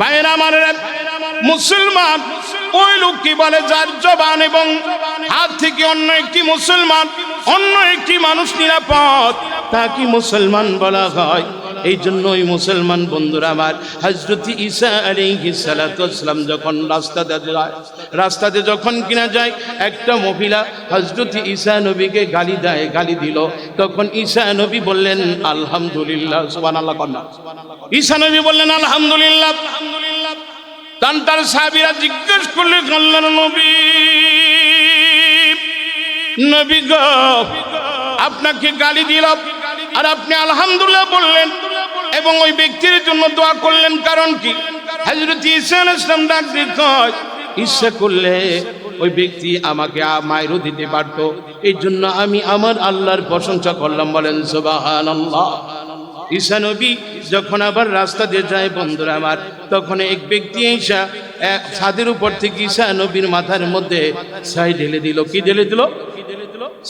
ভাইরা মানে মুসলমান, ওই লোকটি বলে? যার জবান এবং হাত থেকে অন্য একটি মুসলমান, অন্য একটি মানুষ নিরাপদ তা কি মুসলমান বলা হয়। এই জন্য ওই মুসলমান বন্ধুরা আমার হজরতি ঈসা আলাইহিস সালাতু ওয়াসসালাম যখন রাস্তাতে যায়, রাস্তাতে যখন কিনা যায়, একটা মহিলা হজরতি ঈসা নবীকে গালি দেয়, গালি দিল। তখন ঈসা নবী বললেন, আলহামদুলিল্লাহ, সুবহানাল্লাহ কন্যা ঈসা নবী বললেন, আলহামদুলিল্লাহ। আলহামদুলিল্লাহ তান তার সাহাবীরা জিজ্ঞেস করলেন, আল্লাহর নবী নবী গো, আপনাকে গালি দিল আর আপনি আলহামদুলিল্লাহ বললেন। এবং ওই ব্যক্তির জন্য দোয়া করলেন, কারণ কি? হজরত ঈসা ইসলাম ডাক কয় ইচ্ছা করলে ওই ব্যক্তি আমাকে মায়েরও দিতে পারতো। এই জন্য আমি আমার আল্লাহর প্রশংসা করলাম। বলেন সুবাহান আল্লাহ ঈশা নবী যখন আবার রাস্তা দিয়ে যায়, বন্ধুরা আমার, তখন এক ব্যক্তি ঈশা ছাদের উপর থেকে ঈশা নবীর মাথার মধ্যে ছাই ঢেলে দিল। কি ঢেলে দিল?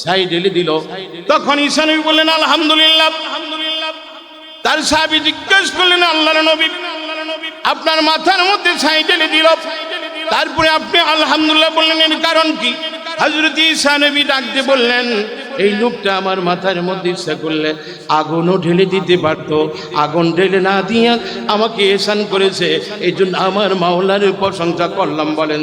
ছাই ঢেলে দিল। তখন ঈশা নবী বললেন আলহামদুলিল্লাহ আলহামদুলিল্লাহ। তার সাহাবি জিজ্ঞেস করলেন আল্লাহ নবী, আপনার মাথার মধ্যে ছাই ঢেলে দিল। তারপরে আপনি আলহামদুলিল্লাহ বললেন, এর কারণ কি? হজরত ঈসা নবী ডাকতে বললেন, এই লোকটা আমার মাথার মধ্যে ইচ্ছা করলে আগুনও ঢেলে দিতে পারতো। আগুন ঢেলে না দিয়ে আমাকে এসান করেছে। এই জন্য আমার মাওলার প্রশংসা করলাম। বলেন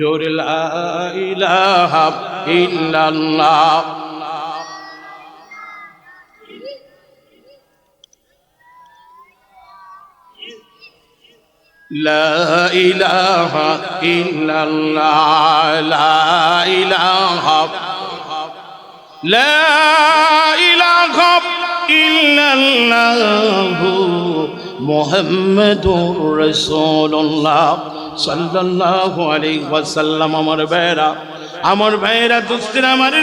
জোর লা ইলাহা ইল্লাল্লাহ لا إله إلا الله لا إله لا إله إلا الله محمد رسول الله সাল্লাল্লাহু আলাইহি ওয়াসাল্লাম, আমার ভাইরা আমার ভাইরা দুস্তির, আমার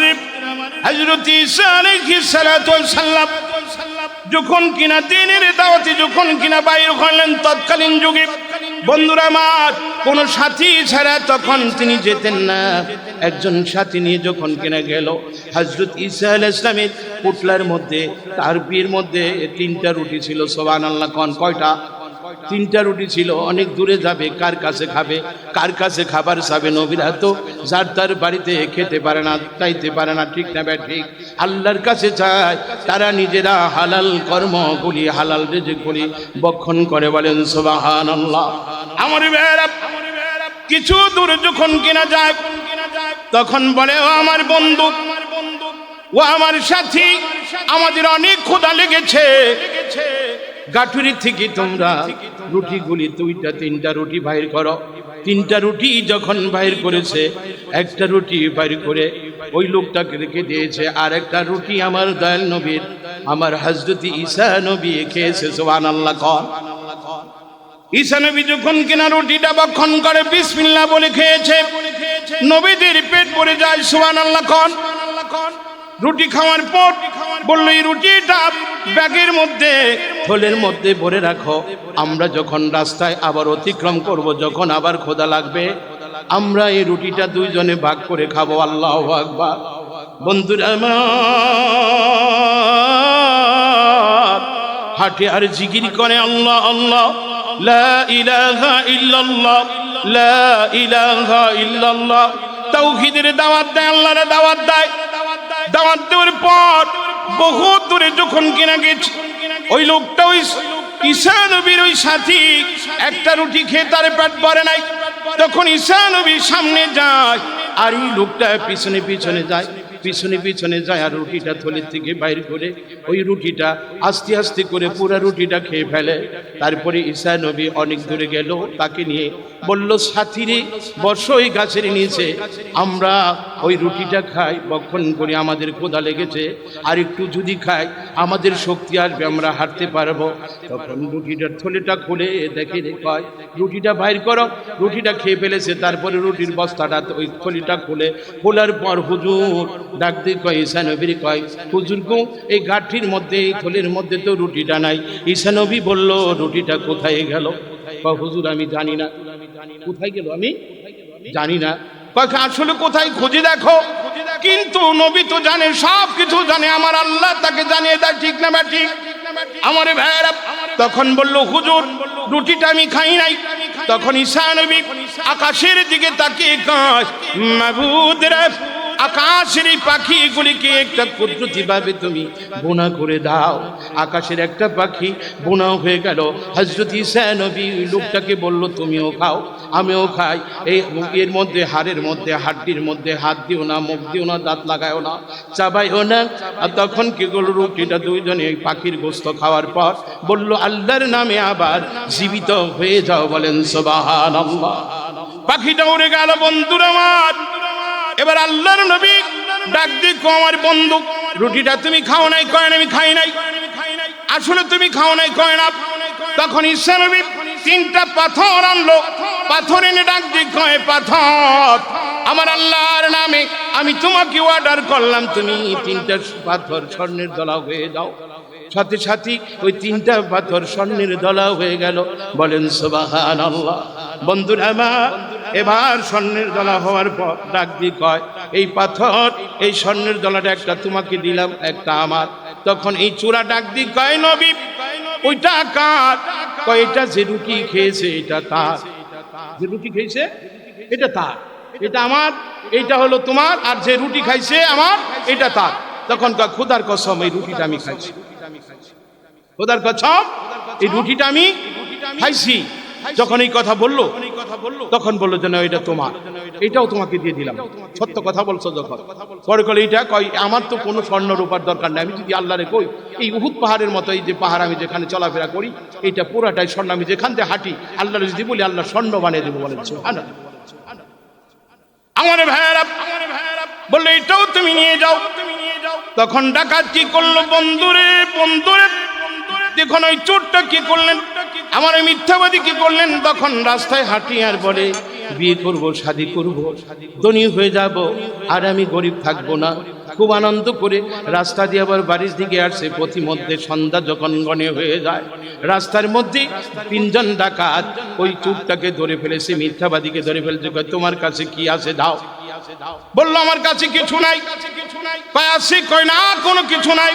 হযরত ঈসা আলাইহিস সালাতু সাল্লাম যখন কিনা দিনের দাওয়াতে, যখন কিনা বাইর হলেন, তৎকালীন যুগে, বন্ধুরা আমার, কোনো সাথী ছাড়া তখন তিনি যেতেন না। একজন সাথী নিয়ে যখন কিনা গেল হজরত ইসা আল ইসলামের পুটলার মধ্যে, তার বিয়ের মধ্যে তিনটা রুটি ছিল সোবান আল্লাহ কন, কয়টা? তিনটা রুটি ছিল, অনেক দূরে যাবে, কার কাছে খাবে, কার কাছে খাবার চাবে নবীরা তো যার তার বাড়িতে খেতে পারে না চাইতে পারে না, ঠিক না ঠিক। আল্লাহর কাছে চায়, তারা নিজেরা হালাল কর্মগুলি হালাল রেজেগুলি বক্ষণ করে বলেন সোবাহান আল্লাহ আমার কিছু দূর যখন কিনা যায়, তখন বলে, ও আমার বন্ধু, ও আমার সাথী, আমাদের অনেক ক্ষুধা লেগেছে। গাঠুরি থেকে তোমরা। রুটিগুলি দুইটা, তিনটা রুটি বাইর করো। তিনটা রুটি যখন বাইর করেছে, একটা রুটি বাইর করে ওই লোকটাকে রেখে দিয়েছে, আর একটা রুটি আমার দয়াল নবীর, আমার হজরতি ঈসা নবী খেয়েছে সোহান আল্লাহ কর। ঈসা নবী যখন কিনা রুটিটা বক্ষণ করে, বিসমিল্লাহ বলে খেয়েছে, নবীদের পেট পড়ে যায় সোহান আল্লাহ কন রুটি খাওয়ার পর বলল, এই রুটিটা ব্যাগের মধ্যে থলের মধ্যে ভরে রাখো। আমরা যখন রাস্তায় আবার অতিক্রম করব, যখন আবার খোদা লাগবে, আমরা এই রুটিটা দুইজনে ভাগ করে খাব। আল্লাহ আকবার। বন্ধুরা হাটে আর জিগির করে আল্লাহ আল্লাহ। লা ইলাহা ইল্লাল্লাহ, লা ইলাহা ইল্লাল্লাহ। তাওহীদের দাওয়াত দেয়, আল্লাহর দাওয়াত দেয়। দাওয়াত দেওয়ার পর বহু দূরে যখন কিনা গেছে, ওই লোকটা ওই ঈশা নবীর ওই সাথী একটা রুটি খেয়ে তার পেট ভরে নাই। তখন ঈশা নবীর সামনে যায় আর এই লোকটা পিছনে পিছনে যায়, পিছনে পিছনে যায় আর রুটিটা থলির থেকে বাইর করে ওই রুটিটা আস্তে আস্তে করে পুরো রুটিটা খেয়ে ফেলে। তারপরে ঈশা নবী অনেক দূরে গেল, তাকে নিয়ে বলল সাথীরে বসো এই গাছের নিচে, আমরা ওই রুটিটা খাই, বক্ষণ করে আমাদের কোদা লেগেছে। আর একটু যদি খাই, আমাদের শক্তি আসবে, আমরা হাঁটতে পারব। তখন রুটিটার থলেটা খুলে দেখে কয়, রুটিটা বাইর করো, রুটিটা খেয়ে ফেলেছে। তারপরে রুটির বস্তাটা ওই থলিটা খুলে, খোলার পর হুজুর ডাক দিয়ে কয় ঈশানবীর কয়, হুজুর গো, এই গাঠির মধ্যে, এই থলির মধ্যে তো রুটিটা নাই। ঈশানবী বলল, রুটিটা কোথায় গেল? কয়, হুজুর, আমি জানি না। কোথায় গেল আমি? জানি না। আসলে কোথায় খুঁজে দেখো? কিন্তু নবী তো জানে, সব কিছু জানে। আমার আল্লাহ তাকে জানিয়ে দেয়, ঠিক না ঠিক আমার ভাইয়েরা তখন বলল, হুজুর, রুটিটা আমি খাই নাই। তখন ঈশা নবী আকাশের দিকে তাকিয়ে কাজ মাহবুদ রে আকাশের এই পাখিগুলিকে একটা পদ্ধতি ভাবে তুমি বোনা করে দাও। আকাশের একটা পাখি বোনা হয়ে গেল। হজরত ঈসা নবী লোকটাকে বলল, তুমিও খাও, আমিও খাই। এই এর মধ্যে হাড়ের মধ্যে, হাড্ডির মধ্যে হাত দিও না, মুখ দিও না, দাঁত লাগায়ও না চাবাইও না। আর তখন কি করল রুটিটা দুইজনে এই পাখির গোস্ত খাওয়ার পর বলল, আল্লাহর নামে আবার জীবিত হয়ে যাও। বলেন সোবাহান পাখিটা উড়ে গেল, বন্ধুর আমার। এবার আল্লাহর নবী ডাক দিকো আমার বন্ধু, রুটিটা তুমি খাও নাই, কয় আমি খাই নাই। আসলে তুমি খাও নাই, কয় না। তখন ঈশা নবী তিনটা পাথর আনলো, পাথর এনে ডাক দিক কয়, পাথর, আমার আল্লাহর নামে আমি তোমাকে অর্ডার করলাম, তুমি তিনটা পাথর স্বর্ণের দলা হয়ে যাও। সাথে সাথে ওই তিনটা পাথর স্বর্ণের দলা হয়ে গেল। বলেন আল্লাহ বন্ধুরা আমার এবার স্বর্ণের দলা হওয়ার পর ডাক দিয়ে কয়, এই পাথর, এই স্বর্ণের দলাটা একটা তোমাকে দিলাম, একটা আমার। তখন এই চূড়া ডাক দিয়ে কয়, নবী, ওইটা কার? কয়, এটা যে রুটি খেয়েছে, এটা তার। যে রুটি খেয়েছে, এটা তার। এটা আমার, এটা হলো তোমার, আর যে রুটি খাইছে আমার, এটা তার। তখন খোদার কসম, এই রুটিটা আমি খাইছি। খোদার কসম, এই রুটিটা আমি খাইছি। যখন এই কথা বলল তখন বলল যে না এটা তোমার। এটাও তোমাকে দিয়ে দিলাম। সত্য কথা বলছো যখন। পরে কলে এটা কয় আমার তো কোনো স্বর্ণ রূপার দরকার নেই। আমি যদি আল্লাহরে কই এই উহুদ পাহাড়ের মতো এই যে পাহাড় আমি যেখানে চলাফেরা করি এটা পুরাটাই স্বর্ণ। আমি যেখান থেকে হাঁটি আল্লাহ যদি বলি আল্লাহ স্বর্ণ বানিয়ে দেবো বলেন। আমার ভাইয়ারা বলল এটাও তুমি নিয়ে যাও। তখন ডাকাত কি করল? বন্ধুরে বন্ধুরে দেখুন ওই চোরটা কি করলেন? আমার মিথ্যাবাদী কি করলেন? তখন রাস্তায় হাঁটি আর বলে, বিয়ে করব, শাদি করব, ধনী হয়ে যাব, আর আমি গরিব থাকব না। খুব আনন্দ করে রাস্তা দিয়ে আবার বাড়ির দিকে আসছে প্রতিমধ্যে সন্ধ্যা যখন গণে হয়ে যায়, রাস্তার মধ্যে তিনজন ডাকাত ওই চুরটাকে ধরে ফেলেছে, মিথ্যাবাদীকে ধরে ফেলেছে তোমার কাছে কি আছে? দাও। বলল, আমার কাছে কিছু নাই। আছে? কয়, না, কোনো কিছু নাই।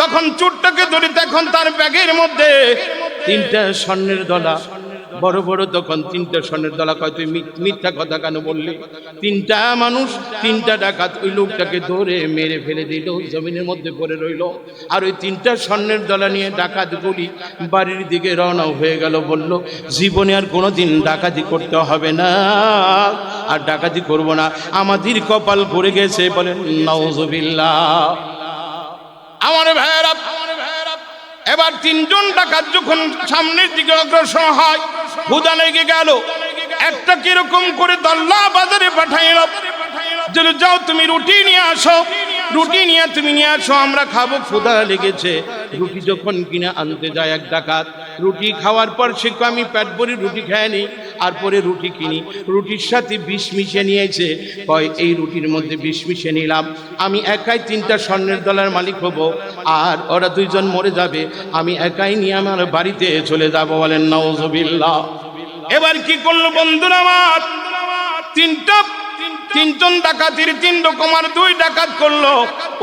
তখন চুরটাকে ধরে, তখন তার ব্যাগের মধ্যে তিনটা স্বর্ণের দলা, বড় বড় তখন তিনটা স্বর্ণের দলা কয়, তুই মিথ্যা কথা কেন বললি? তিনটা মানুষ, তিনটা ডাকাত, ওই লোকটাকে ধরে মেরে ফেলে দিল, জমিনের মধ্যে পড়ে রইল। আর ওই তিনটা স্বর্ণের দলা নিয়ে ডাকাত গুলি বাড়ির দিকে রওনা হয়ে গেল, বলল, জীবনে আর কোনোদিন ডাকাতি করতে হবে না, আর ডাকাতি করব না। আমাদের কপাল পড়ে গেছে বলেন নওজবিল্লাহ আমার ভাইয়েরা এবার তিনজন ডাকাত যখন সামনের দিকে অগ্রসর হয়, হুদা লেগে গেল। একটা কীরকম করে দল্লা বাজারে পাঠাইল যেন যাও তুমি রুটি নিয়ে আসো। রুটি নিয়ে তুমি নিয়ে আসো, আমরা খাব। ক্ষুদা লেগেছে। রুটি যখন কিনে আনতে যায় এক ডাকাত, রুটি খাওয়ার পর সে আমি প্যাট ভরে রুটি খায় নি। আর পরে রুটি কিনি। রুটির সাথে বিষ মিশে নিয়েছে। কয়, এই রুটির মধ্যে বিষ মিশে নিলাম। আমি একাই তিনটা স্বর্ণের দলার মালিক হব। আর ওরা দুইজন মরে যাবে। আমি একাই নিয়ে আমার বাড়িতে চলে যাব। বলেন নওয়াজ এবার কি করল বন্ধুরা আমার? তিনটা তিনজন ডাকাতির তিন রকমার দুই ডাকাত করল।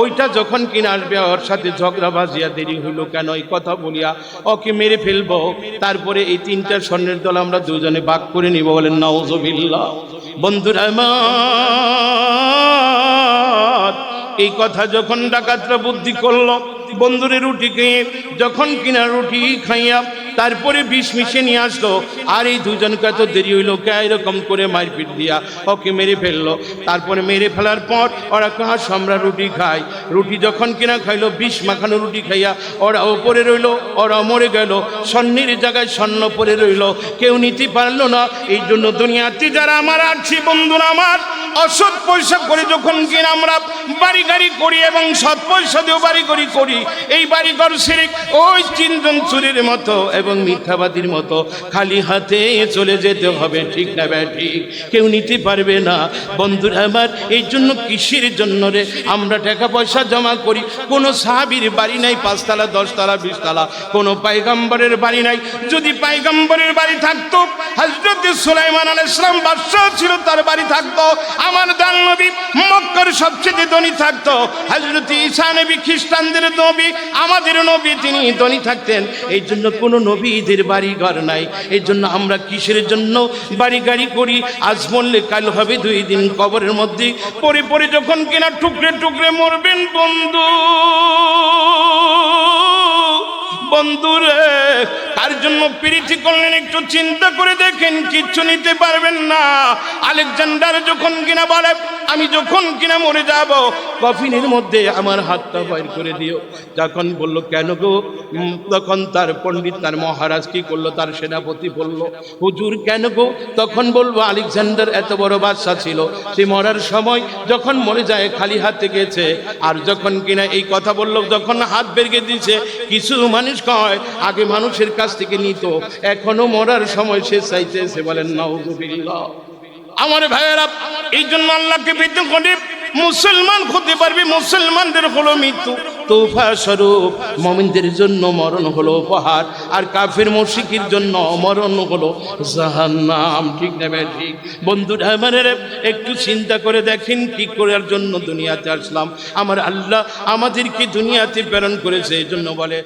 ওইটা যখন কিনা আসবে, ওর সাথে ঝগড়া বাজিয়া দেরি হইল কেন? এই কথা বলিয়া ওকে মেরে ফেলব। তারপরে এই তিনটা স্বর্ণের দল আমরা দুজনে বাক করে নিব বলেন নওজবিল্লাহ বন্ধুরা এই কথা যখন ডাকাতরা বুদ্ধি করল, বন্ধুরে রুটি খেয়ে যখন কিনা রুটি খাইয়া তারপরে বিষ মিশে নিয়ে আসলো। আর এই দুজনকে এত দেরি হইল কে এরকম করে মারপিট দিয়া ওকে মেরে ফেলল। তারপরে মেরে ফেলার পর ওরা কাহা, আমরা রুটি খায় রুটি যখন কিনা খাইলো, বিষ মাখানো রুটি খাইয়া ওরা ওপরে রইল, ওরা মরে গেল। স্বর্ণের জায়গায় স্বর্ণ পরে রইল। কেউ নিতে পারল না। এই জন্য দুনিয়াতে যারা আমার আছি, বন্ধুরা আমার, অসৎ পয়সা করে যখন কিনা আমরা বাড়ি গাড়ি করি এবং সৎ পয়সা দিয়েও বাড়ি গাড়ি করি, এই বাড়ি ঘর শিরিক ওই চিন্তন চুরির মতো এবং মিথ্যাবাদীর মতো খালি হাতে চলে যেতে হবে। ঠিক না ব্যা ঠিক। কেউ নিতে পারবে না। বন্ধুরা আমার এই জন্য কিসের জন্য রে? আমরা টাকা পয়সা জমা করি। কোনো সাহাবির বাড়ি নাই, পাঁচতলা, দশতলা, বিশতলা। কোনো পাইগাম্বরের বাড়ি নাই। যদি পাইগাম্বরের বাড়ি থাকতো হজরত সুলাইমান আল ইসলাম বাদশাহ ছিল, তার বাড়ি থাকতো। আমার দান নবী মক্কার সবচেয়ে ধনী থাকতো। হজরত ঈসা নবী খ্রিস্টানদের নবী, আমাদের নবী তিনি ধনী থাকতেন। এই জন্য কোনো নবীদের বাড়ি ঘর নাই। এই জন্য আমরা কিসের জন্য বাড়ি গাড়ি করি? আজ মরলে কাল হবে দুই দিন কবরের মধ্যে। পরে পরে যখন কিনা টুকরে টুকরে মরবেন বন্ধু। বন্ধুরে তার জন্য প্রীতি করলেন একটু চিন্তা করে দেখেন, কিচ্ছু নিতে পারবেন না। আলেকজান্ডার যখন কিনা বলে আমি যখন কিনা মরে যাব, কফিনের মধ্যে আমার হাতটা বাইর করে দিও। যখন বলল, কেন গো? তখন তার পণ্ডিত, তার মহারাজ কি করল? তার সেনাপতি বলল, হুজুর, কেন গো? তখন বলব, আলেকজান্ডার এত বড় বাদশা ছিল। সে মরার সময় যখন মরে যায়, খালি হাতে গেছে। আর যখন কিনা এই কথা বলল, যখন হাত বেরিয়ে দিয়েছে কিছু মানুষ কয়, আগে মানুষের কাছ থেকে নিত। এখনও মরার সময় সে চাইছে সে বলেন, নাউজুবিল্লাহ। আমার ভাইয়েরা, এই জন্য আল্লাহকে বিদ্যুৎ করে, মুসলমান হতে পারবে, মুসলমানদের হলো মৃত্যু। তোফা স্বরূপ, মমিনদের জন্য মরণ হলো উপহার, আর কাফের মসিকির জন্য মরণ হলো জাহান্নাম। ঠিক নেবে ঠিক? বন্ধুরা আমার, একটু চিন্তা করে দেখেন কি করার জন্য দুনিয়াতে আসলাম। আমার আল্লাহ আমাদেরকে দুনিয়াতে প্রেরণ করেছে, এই জন্য বলে